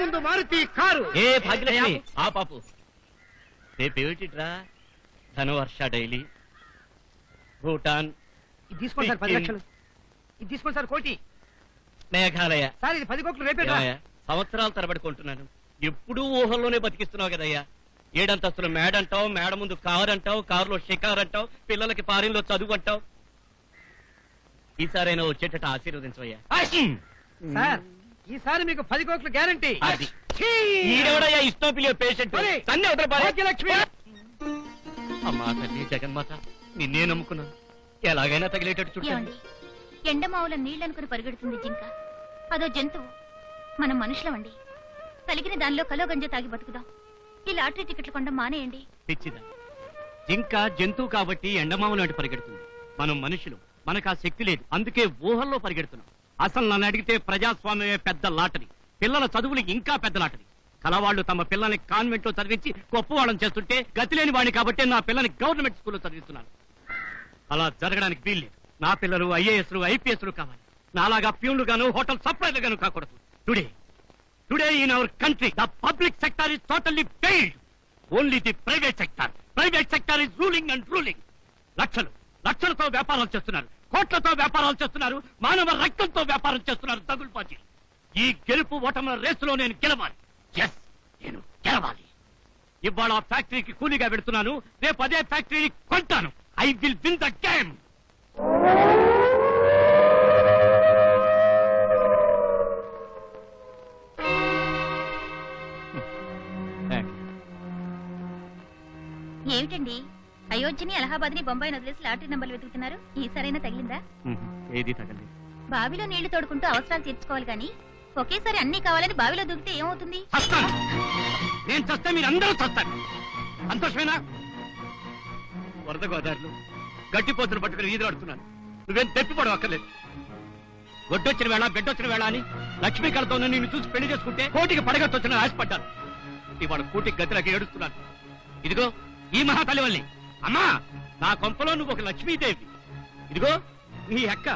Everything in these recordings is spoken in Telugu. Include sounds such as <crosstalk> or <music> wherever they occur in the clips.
ముందు మారుతి కారు. ఏ భాగ్యలక్ష్మి? ఆ పాపు. రేపు ఏమిటిట్రా ధనువర్ష డైలీ. భూటాన్. ఇది తీసుకోండి సార్ పది లక్షలు. ఇది తీసుకోండి సార్ కోటి. మేఘాలయ. సార్ ఇది పది కోట్లు రేపే ఏమయ్యా? సంవత్సరాల తరబడి కొంటున్నాను. ఎప్పుడూ ఊహల్లోనే బతికిస్తున్నావు కదయ్యా. ఏడంతస్తులు మేడ అంటావు మేడ ముందు కారు అంటావు కారులో షికార్ అంటావు పిల్లలకి పారిలో చదువు అంటావు ఈసారైనా వచ్చేటట్టు ఆశీర్వదించవయ్యా. సార్ ఈసారి మీకు పది కోట్లు గ్యారంటీ. అది. ఈడెవడయ్యా ఇష్టం పిలియే పేషెంట్? మరి. తన్నే అవతల పారే. భాగ్యలక్ష్మి! అమ్మా తల్లి జగన్మాత నిన్నే నమ్ముకున్నాను ఎలాగైనా తగిలేటట్టు చుట్టూ ఏమండి? ఎండమావుల నీళ్ళనుకుని పరిగెడుతుంది జింక. అదో జంతువు. మనం మనుషులమండి. కలిగిన దానిలో కలో గంజ తాగి బతుకుదాం. ఈ లాటరీ టికెట్లు కొండ మానేయండి. తెచ్చిదా జింక జంతువు కాబట్టి ఎండమామ నాటి పరిగెడుతుంది. మనం మనుషులు. మనకు ఆ శక్తి లేదు. అందుకే ఊహల్లో పరిగెడుతున్నాం. అసలు నన్ను అడిగితే ప్రజాస్వామ్యమే పెద్ద లాటరీ. పిల్లల చదువులకి ఇంకా పెద్ద లాటరీ. కలవాళ్ళు తమ పిల్లల్ని కాన్వెంట్లో చదివించి గొప్పవాళ్ళని చేస్తుంటే గతి లేని వాడిని కాబట్టి నా పిల్లని గవర్నమెంట్ స్కూల్లో చదివిస్తున్నాను. అలా జరగడానికి వీల్లేదు. నా పిల్లలు ఐఏఎస్లు ఐపీఎస్లు కావాలి. నాలాగా ప్యూన్లు గాను హోటల్ సప్లైలు గాను కాకూడదు. Today. Today in our country the public sector is totally failed. Only the private sector. Private sector is ruling and ruling. లక్షలు. లక్షలతో వ్యాపారాలు చేస్తున్నారు కోట్లతో వ్యాపారాలు చేస్తున్నారు మానవ రక్తంతో వ్యాపారం చేస్తున్నారు తగులుపాచి ఈ గెలుపు ఓటముల రేసులో నేను గెలవాలి. ఎస్ నేను గెలవాలి. ఇవాళ ఫ్యాక్టరీకి కూలీగా పెడుతున్నాను రేపు అదే ఫ్యాక్టరీని కొంటాను. I will win the game ఏమిటండి? అయోధ్యని అలహాబాద్ని బొంబాయి వదిలేసి లాటరీ నంబర్లు వెతుకుతున్నారు. ఈసారైనా తగిలిందా? ఏది తగలి బావిలో నీళ్ళు తోడుకుంటూ అవసరాలు తీర్చుకోవాలి కానీ ఒకేసారి అన్ని కావాలని బావిలో దూకితే ఏమవుతుంది? నేను చస్తే మీరు అందరూ చస్తారు. సంతోషమేనా? వరద గోదావరిలో గడ్డిపోతులు పట్టుకుని వీధులు ఆడుతున్నాను. నువ్వేం తెప్పిపోవడం అక్కర్లేదు ఒడ్డొచ్చిన వేళ బిడ్డొచ్చిన వేళ అని లక్ష్మీ కళతో నిన్ను చూసి పెళ్ళి చేసుకుంటే కోటికి పడగట్టొచ్చిన ఆశపడ్డాను. ఇవాళ కోటికి గతిలోకి ఏడుస్తున్నాను. ఇదిగో ఈ మహాతల్లి వల్లి. అమ్మా నా కొంపలో నువ్వు ఒక లక్ష్మీదేవి. ఇదిగో నీ అక్క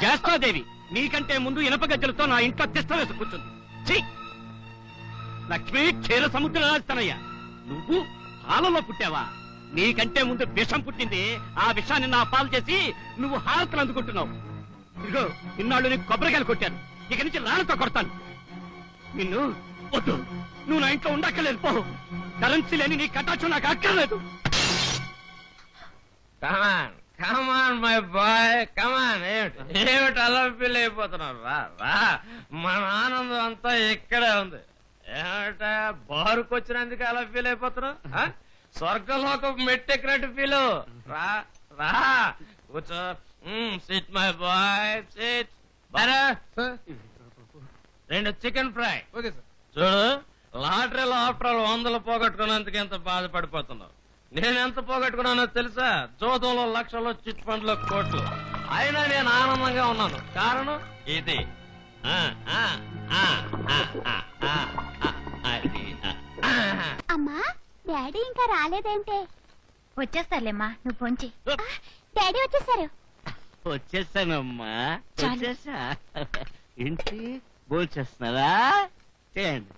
జ్యేష్ఠాదేవి నీకంటే ముందు ఇనప గజ్జలతో నా ఇంట్లో తిష్ట వేసి కూర్చుంది. ఛీ! లక్ష్మి క్షీర సముద్ర రాజతనయ్య. నువ్వు పాలలో పుట్టావా? నీకంటే ముందు విషం పుట్టింది. ఆ విషాన్ని నా పాలు చేసి నువ్వు హారతలు అందుకుంటున్నావు. ఇదిగో ఇన్నాళ్ళు నీకు కొబ్బరికాయలు కొట్టాను. ఇక నుంచి రాళ్ళతో కొడతాను. నిన్ను వద్దు. నువ్వు నా ఇంట్లో ఉండక్కర్లేదు పో కరెన్సీ లేని నీ కటాచం నాకు అక్కర్లేదు. Come on come on my boy come on ఏమిటి? ఏమిటి అలా ఫీల్ అయిపోతున్నారు రా రా. మన ఆనందం అంతా ఇక్కడే ఉంది. ఏమిట? బారుకు వచ్చినందుకు అలా ఫీల్ అయిపోతున్నావు? ఆ? స్వర్గంలో ఒక మెట్టెక్కినట్టు ఫీల్ రా రా. కూర్చో. సిట్ మై బాయ్ సిట్ రెండు చికెన్ ఫ్రై ఓకే సార్ చూడు లాటరీలో ఆఫ్టర్ వందలు పోగొట్టుకున్నందుకు ఎంత బాధపడిపోతున్నావు. నేను ఎంత పోగొట్టుకున్నానో తెలుసా? జోదంలో లక్షలు చిట్ ఫండ్లో కోట్లు. అయినా నేను ఆనందంగా ఉన్నాను. కారణం? ఇది. అమ్మా డాడీ ఇంకా రాలేదేంటే? వచ్చేస్తారులేమ్మా నువ్వు పొంచి. డాడీ వచ్చేసారు. వచ్చేసానమ్మా. చాలు. వచ్చేసా? ఏంటి? భోంచేస్తున్నారా చేయండి.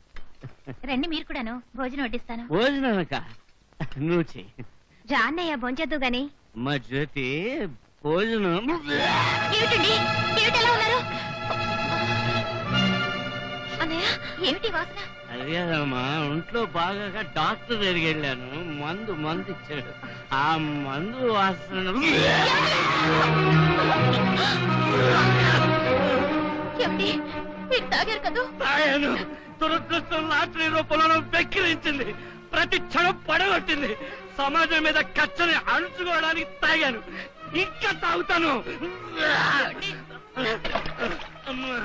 రండి మీరు కూడాను. భోజనం వడ్డిస్తాను. భోజనమక నువ్వు చెయ్యి రా అన్నయ్య భోంచేద్దు గాని. మా జ్యోతి భోజనం. ఏమిటండి? ఏమిటి ఎలా ఉన్నారు? అన్నయ్య ఏమిటి వాసన? అదేదమ్మా ఒంట్లో బాగా డాక్టర్ దగ్గరికి వెళ్ళాను. మందు మందు ఇచ్చాడు. ఆ మందు వాసన. ఏమిటి? మీరు తాగారు కదూ? తాగాను. దురదృష్టం లాటరీ రూపంలో వెక్కిరించింది. ప్రతి క్షణం పడగొట్టింది. సమాజం మీద కచ్చని అణుచుకోవడానికి తాగాను. ఇంకా తాగుతాను. అమ్మా.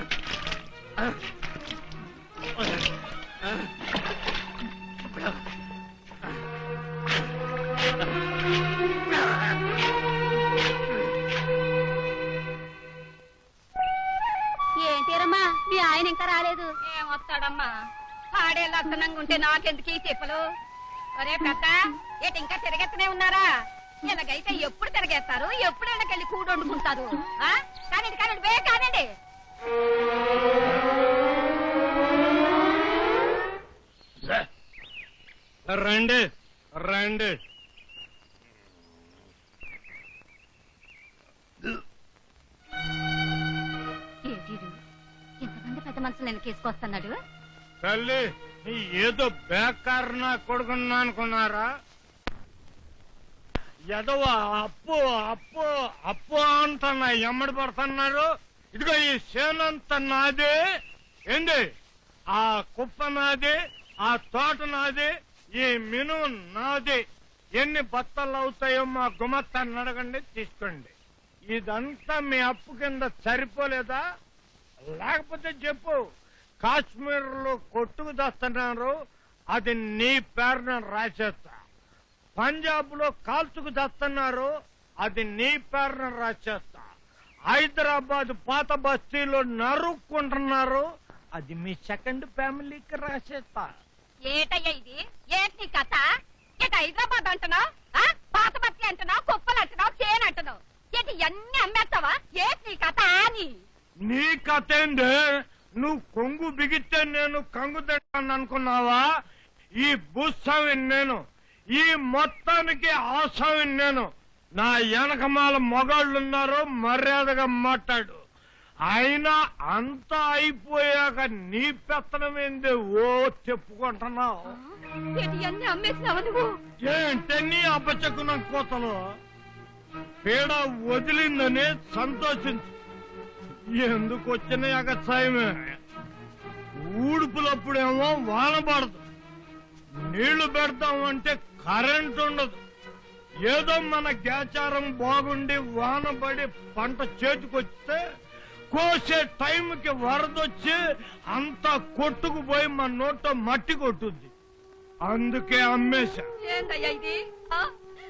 ఆడే లక్షణంగా ఉంటే నాకెందుకు ఈ తిప్పలు? ఒరే పెద్ద ఏటి ఇంకా తిరగెత్తనే ఉన్నారా? ఇలాగైతే ఎప్పుడు తిరగేస్తారు? ఎప్పుడు ఇళ్ళకెళ్ళి కూడు వండుకుంటారు? ఆ? కానండి బే కానండి రండి రండి. ఎంతమంది పెద్ద మనుషులు నేను కేసుకొస్తున్నాడు? తల్లి నీ ఏదో బేకారు నా కొడుకున్నా అనుకున్నారా? ఎదవ అప్పు అప్పు అప్పు అంటున్నా ఎమ్మడి పడుతున్నారు. ఇదిగో ఈ సేనంత నాది. ఏంది? ఆ కుప్ప నాది ఆ తోట నాది ఈ మిను నాది. ఎన్ని బత్తలు అవుతాయో మా గుమత్తాన్ని అడగండి తీసుకోండి. ఇదంతా మీ అప్పు కింద సరిపోలేదా? లేకపోతే చెప్పు. కాశ్మీర్లో కొట్టుకు తెస్తున్నారు అది నీ పేరున రాసేస్తా. పంజాబ్లో కాల్చుకు తెస్తున్నారు అది నీ పేరున రాసేస్తా. హైదరాబాద్ పాత బస్తీలో నరుక్కుంటున్నారు అది మీ సెకండ్ ఫ్యామిలీకి రాసేస్తా. ఏటయ్యా ఇది? ఏంటి నీ కథ? ఇక హైదరాబాద్ అంటున్నావు? పాత బస్తి అంటున్నావు కుప్పలు అంటున్నావు చేను అంటున్నావు. ఏంటి ఇవన్నీ అమ్మేస్తావా? ఏంటి నీ కథ? అని నీ కథ ఏంది? నువ్వు కొంగు బిగితే నేను కంగు తింటాను అనుకున్నావా? ఈ భూస్వామిని నేను ఈ మొత్తానికి ఆసామిని నేను. నా వెనకమాల మొగాళ్ళున్నారు మర్యాదగా మాట్లాడు. అయినా అంతా అయిపోయాక నీ పెత్తనం ఏంది? ఓ చెప్పుకుంటున్నావు. ఏంటి నీ అపచకున కోతలు? పీడ వదిలిందని సంతోషించు. ఎందుకు వచ్చిన ఎగసాయమే ఊడుపులప్పుడేమో వాన పడదు. నీళ్ళు పెడతామంటే కరెంట్ ఉండదు. ఏదో మన గ్యాచారం బాగుండి వాన పడి పంట చేతికొస్తే కోసే టైంకి వరదొచ్చి అంతా కొట్టుకుపోయి మన నోట్లో మట్టి కొట్టుద్ది. అందుకే అమ్మేశా.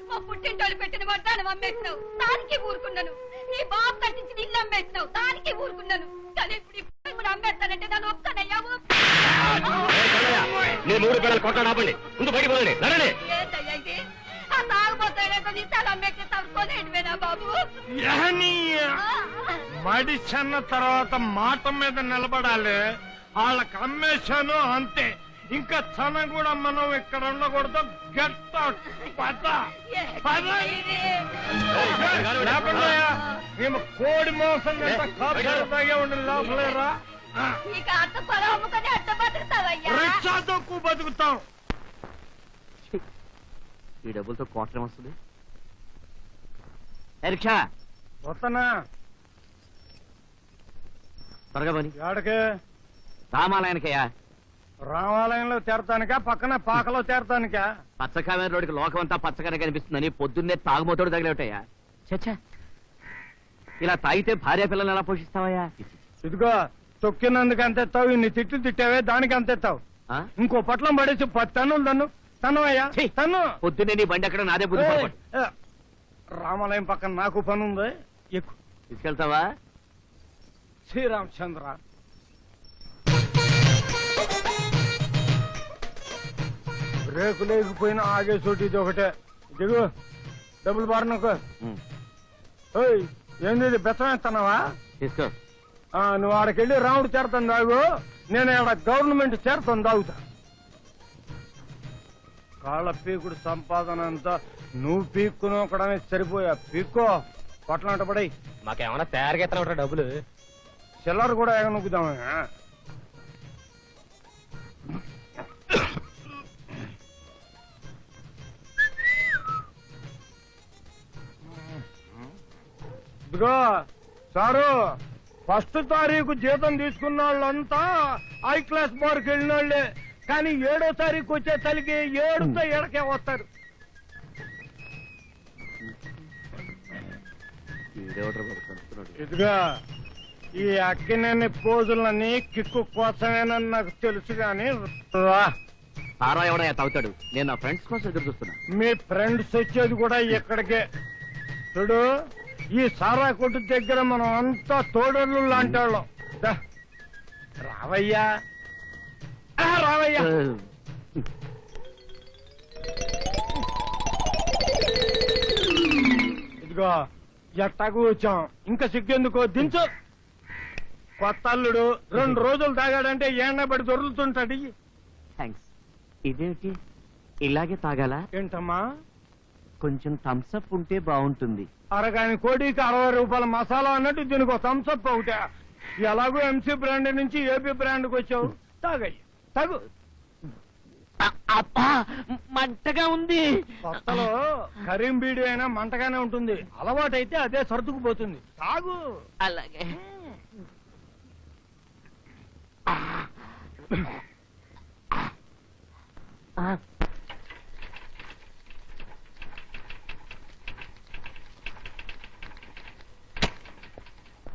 మా పుట్టింటోళ్ళు పెట్టిన వడ్డాను అమ్మేసినావు దానికి ఊరుకున్నాను. నీ బాబు కట్టించిన ఇల్లు అమ్మేసినావు దానికి ఊరుకున్నాను. కానీ ఇప్పుడు ఇప్పుడు కూడా అమ్మేస్తానంటే నన్ను ఒప్పుతానయ్యా నేను మూడు పిల్లలు కొట్టాడు ఆపండి. ముందు బయట పోయండి నడండి ఏందయ్యా ఇది? ఆ అమ్మేసేస్తావు. కొనేటివేనా బాబు. యహనీయ ఆ? మడిచన్న తర్వాత మాట మీద నిలబడాలి. వాళ్ళకి అమ్మేశాను అంతే. ఇంకా తన కూడా మనం ఇక్కడ ఉండకూడదు. గెట్ అవుట్ పద. పద. లేకుండా మేము కోడి మోసం ఉండి లోపలేరా? రిక్షా తక్కువ బతుకుతాం. ఈ డబ్బులతో కోటం వస్తుంది రిక్షా? వస్తానా? త్వరగా పని రామాలయానికయ్యా. రామాలయంలో చేరతానికా పక్కన పాకలో చేరతానికా పచ్చకామైన రోడ్డుకి లోకం అంతా పచ్చగానే కనిపిస్తుందని పొద్దున్నే తాగుమోతోడు తగిలేటయ్యా చచ్చా. ఇలా తాగితే భార్య పిల్లల్ని ఎలా పోషిస్తావయ్యా? ఇదిగో తొక్కినందుకు అంత ఎత్తావు ఇన్ని తిట్లు తిట్టావే దానికి అంత ఎత్తావు ఆ? ఇంకో పట్లం పడేసి పది టన్నులు తన్ను తన్ను. అయ్యా ఛీ! తన్ను. పొద్దున్నే నీ బండి అక్కడ నాదే బుద్ధి ఏయ్, పొరపాటు. ఏ, రామాలయం పక్కన నాకు పని ఉంది? ఎక్కు. తీసుకెళ్తావా? శ్రీరామచంద్ర. బ్రేకు లేకపోయినా ఆగే చోటు ఇది ఒకటే. దిగు. డబ్బులు బారినకు ఓయ్ ఏంది బెత్తం ఎత్తన్నావా తీసుకో. ఆ, నువ్వు ఆడకెళ్ళి రాముడు చేరతాను దాగు. నేను ఆడ గవర్నమెంట్ చేరతాను దాగుతా. కాళ్ళ పీకుడు సంపాదన అంతా నువ్వు పీక్కును ఒకడమే సరిపోయా. పీక్కో కొట్లాంట పడై మాకేమన్నా తయారుగా ఉంటా డబ్బులు? చిల్లర కూడా ఎగనొక్కుదామా ఇదిగో సారు ఫస్ట్ తారీఖు జీతం తీసుకున్న వాళ్ళంతా హై క్లాస్ బార్కి వెళ్ళిన వాళ్ళే కానీ ఏడో తారీఖు వచ్చే తలికి ఏడుతో ఎడకే వస్తారు. ఇదిగా ఈ అక్కినేని పోజులని కిక్కు కోసమేనని నాకు తెలుసు గాని రా. సారా ఎవడయ్యా తాగుతాడు నేను నా ఫ్రెండ్స్ కోసం ఎదురు చూస్తున్నా. మీ ఫ్రెండ్స్ వచ్చేది కూడా ఇక్కడికే. చూడు ఈ సారా కొట్టు దగ్గర మనం అంతా తోడళ్ళు లాంటి వాళ్ళం దా. రావయ్యా. ఆ, రావయ్యా. ఇదిగో ఎట్టాకు వచ్చాం. ఇంకా సిగ్గెందుకో? దించు. కొత్త అల్లుడు రెండు రోజులు తాగాడంటే ఏళ్ళ పడి దొరుకుతుంటాడు థ్యాంక్స్ ఇదేంటి ఇలాగే తాగాలా? ఏంటమ్మా? కొంచెం థమ్స్అప్ ఉంటే బాగుంటుంది. అరగాని కోడికి అరవై రూపాయల మసాలా అన్నట్టు దీనికి ఒక థమ్స్అప్ ఒకటే ఎలాగో ఎంసీ బ్రాండ్ నుంచి ఏపీ బ్రాండ్కి వచ్చావు. తాగయ్య. తాగు. అబ్బా మంటగా ఉంది. కొత్తలో కరీం బీడి అయినా మంటగానే ఉంటుంది. అలవాటైతే అదే సర్దుకుపోతుంది. తాగు. అలాగే. ఆ.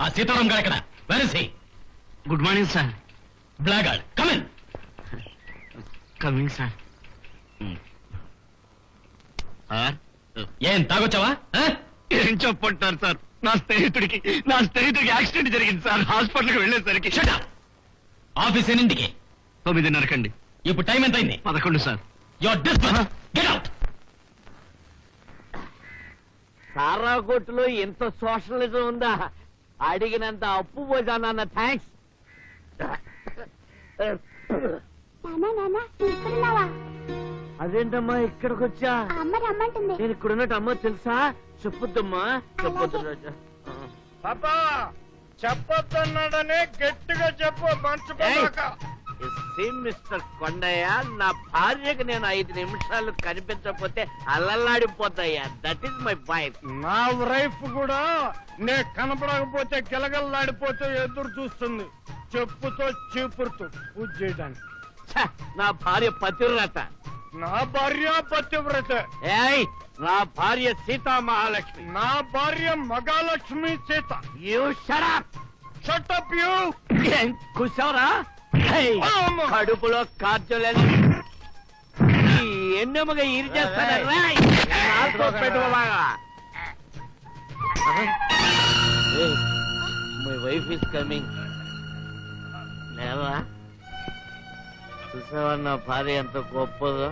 సీతారాం గారు ఎక్కడ వెరసి good morning sir బ్లాగాడ్. Come in coming sir sir ఏం తాగొచ్చావా? ఆ? ఏం చెప్పంటారు సార్ నా స్నేహితుడికి నా స్నేహితుడికి యాక్సిడెంట్ జరిగింది సార్ హాస్పిటల్కి వెళ్ళేసరికి. Shut up. ఆఫీస్ ఎన్నింటికి? తొమ్మిదిన్నరకండి. ఇప్పుడు టైం ఎంత అయింది పదకొండు sir you're dismiss get out సారా కొట్టులో ఎంత సోషలిజం ఉందా? అడిగినంత అప్పు పోజానన్న థ్యాంక్స్ నానా నానా ఇక్కడున్నావా అదేంటమ్మా ఇక్కడికి వచ్చా అమ్మ రమ్మంటుంది. నేను ఇక్కడున్నట్టు అమ్మ తెలుసా? చెప్పొద్దమ్మా చెప్పొద్దు రాజా. పాపా చెప్పొద్దన్నాడని గట్టిగా చెప్పు మర్చిపోయాక మిస్టర్ కొండయ్య నా భార్యకు నేను ఐదు నిమిషాలు కనిపించకపోతే అల్లల్లాడిపోతాయ్యా దట్ ఈస్ మై వైఫ్ నా వైఫ్ కూడా నే కనపడకపోతే గిలగల్లాడిపోతే ఎదురు చూస్తుంది. చెప్పుతో చీపురుతూ పూజ చేయడానికి. నా భార్య పతివ్రత. నా భార్య పతివ్రత. ఏయ్ నా భార్య సీతా మహాలక్ష్మి. నా భార్య మగాలక్ష్మి Sita. You shut up shut up you అమ్మ. కడుపులో కార్జోలేదు ఈ ఎన్నెముగా ఇరి చేస్తాను మై వైఫ్ ఇస్ కమింగ్ లేవా? చూసావా నా భార్య ఎంత గొప్పదో?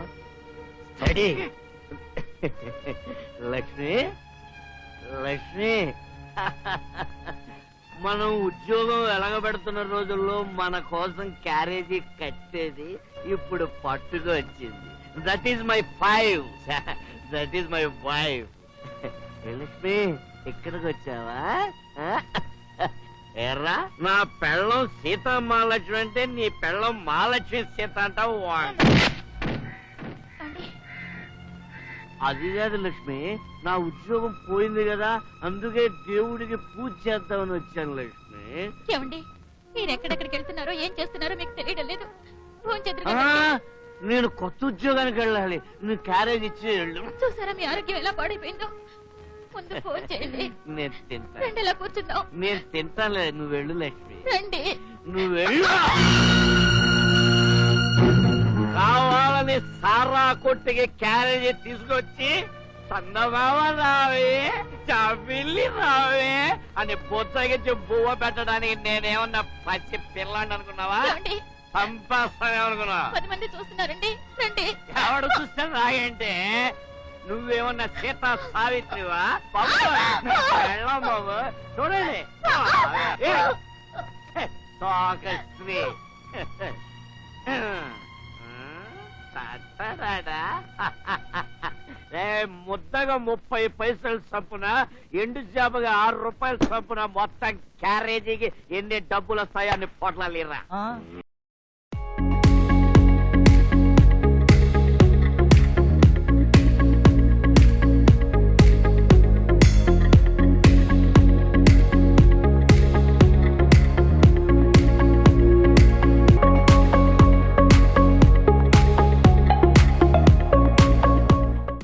స్టడీ లక్ష్మి? లక్ష్మి? మనం ఉద్యోగం వెలగబెడుతున్న రోజుల్లో మన కోసం క్యారేజీ కట్టేది ఇప్పుడు పట్టుకు వచ్చింది. That is my five that is my wife Lakshmi ఇక్కడికి వచ్చావా? <laughs> ఎర్రా నా పెళ్ళం సీత మహాలక్ష్మి అంటే నీ పెళ్ళం మహాలక్ష్మి సీత అంటావు అది కాదు లక్ష్మి నా ఉద్యోగం పోయింది కదా అందుకే దేవుడికి పూజ చేద్దామని వచ్చాను లక్ష్మి. ఏమండి? మీరు ఎక్కడెక్కడికి వెళ్తున్నారో ఏం చేస్తున్నారో మీకు తెలియడం లేదు. ఫోన్ ఆ. నేను కొత్త ఉద్యోగానికి వెళ్ళాలి. నువ్వు క్యారేజ్ ఇచ్చి వెళ్ళు చూసారా మీ ఆరోగ్యం ఎలా పాడైపోయిందో? ముందు ఫోన్ చేయండి. నేను తింటా రండి ఇలా కూర్చుందాం. నేను తింటానులే నువ్వు వెళ్ళు లక్ష్మి. రండి. నువ్వు వెళ్ళు. కావాలని సారా కొట్టుకి క్యారేజ్ తీసుకొచ్చి చందమామ రావే చాపిల్లి రావే అని బొత్తగించి బువ్వ పెట్టడానికి నేనేమన్నా పచ్చి పిల్లాన్ని అనుకున్నావా? ఏమండి? చంపేస్తానేమనుకున్నావా పది మంది చూస్తున్నారండి. రండి. ఎవడు చూస్తే రాయంటే నువ్వేమన్నా సీత సావిత్రివా? బాబు వెళ్ళాం బాబు. చూడండి. <laughs> ఏ, తోకస్త్రీ <laughs> తట్టరాడా? <laughs> ఏ ముద్దగా ముప్పై పైసలు చంపున? ఎండు చేపగా ఆరు రూపాయలు చంపున? మొత్తం క్యారేజీకి ఎన్ని డబ్బులు వస్తాయో అన్ని పొట్లాలిరా.